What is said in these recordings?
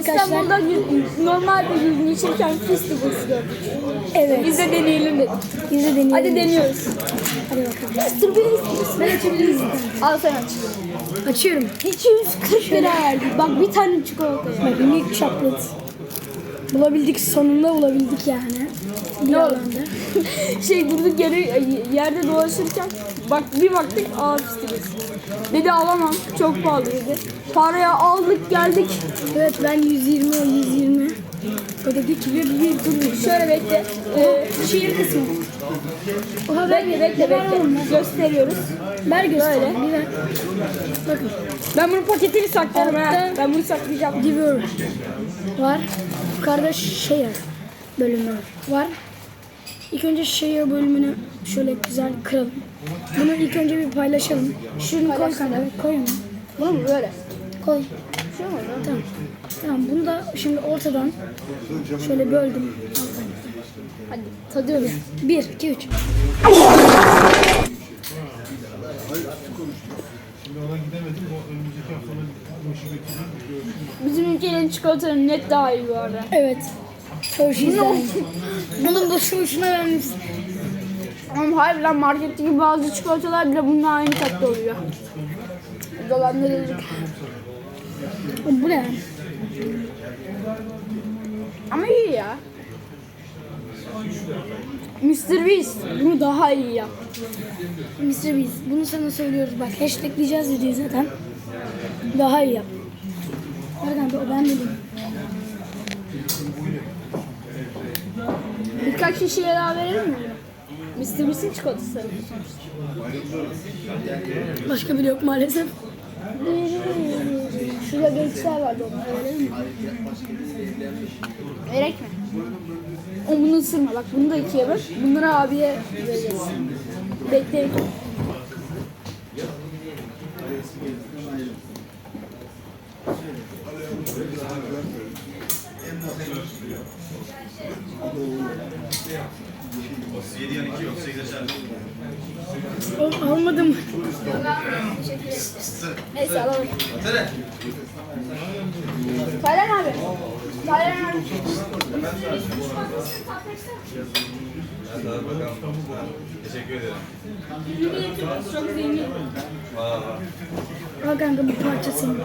Yüz- normal bir yüzünü içerken festivals gördük. Evet. Biz de deneyelim dedik. Biz de deneyelim. Hadi deniyoruz. Hadi bakalım. Mr. Beast. Ben açabiliriz. Al sen aç. Açıyorum. 240 lira verdik. Bak bir tane çikolataya. Bak milk chocolate. Bulabildik sonunda bulabildik yani. Bir Ne oldu? alanda. şey durduk yere yerde dolaşırken bak bir baktık aa festivals. Dedi alamam. Çok pahalı dedi. Paraya aldık geldik. Evet ben 120 o 120 ödedik ve bir dur. Şöyle bekle. Ee, Şiir kısmı. Oha bekle bekle bekle. Gösteriyoruz. Ver göster. Böyle. Bir ver. Bakın. Ben bunun paketini saklarım ha. Ben bunu saklayacağım. Diver var. Yukarıda share bölümü var. İlk önce share bölümünü şöyle güzel kıralım. Bunu ilk önce bir paylaşalım. Şunu koy kanka. Koy onu. Bunu mu böyle? Koy. Şu mu? Tamam. Tamam bunu da şimdi ortadan şöyle böldüm. Hadi tadıyorum. 1, 2, 3. Şimdi ona gidemedim. O önümüzdeki haftalar başı bekliyorum. Bizim ülkenin çikolatanın net daha iyi bu arada. Evet. Hershey's'den. Bunun boşu boşuna vermiş. Ama hayır lan marketteki bazı çikolatalar bile bununla aynı tatta oluyor. Dolandırıcılık. Bu ne? Ama iyi ya. Mr. Beast bunu daha iyi yap. Mr. Beast. Bunu sana söylüyoruz. Bak hashtagleyeceğiz videoyu zaten. Daha iyi yap. Kanka o ben dedim. Birkaç kişiye daha verelim mi? Mr. Beast'in çikolatası. Başka biri yok maalesef. Şurada gençler vardı onlara verelim mi? Gerek mi? O bunu ısırma bak bunu da ikiye böl. Bunları abiye vereceğiz. Bekleyin. O, almadım. Neyse alalım. Taylan abi. Taylan abi. Teşekkür ederim. Çok zengin. Al kanka bu parça senin.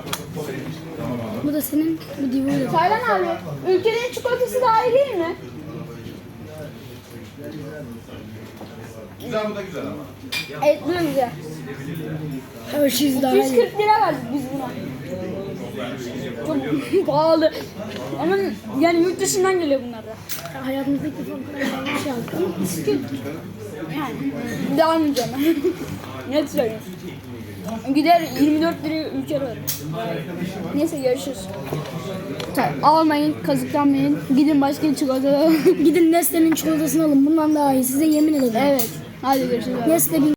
Bu da senin. Bu divulya. Taylan abi. Ülkenin çikolatası daha iyi Güzel bu da güzel ama. Evet bu da güzel. Hershey's daha iyi. 140 lira verdik biz buna. Çok pahalı. Ama yani yurt dışından geliyor bunlar da. Hayatımızda ilk defa bu kadar pahalı bir şey. Ama bisküvi. Yani bir daha almayacağım ben. ne söyleyeyim? Gider 24 liraya ülke alırım. Neyse görüşürüz. Almayın, kazıklanmayın. Gidin başka çikolata. Gidin Nestle'nin çikolatasını alın. Bundan daha iyi. Size yemin ederim. evet. Hadi görüşürüz. Nestle bin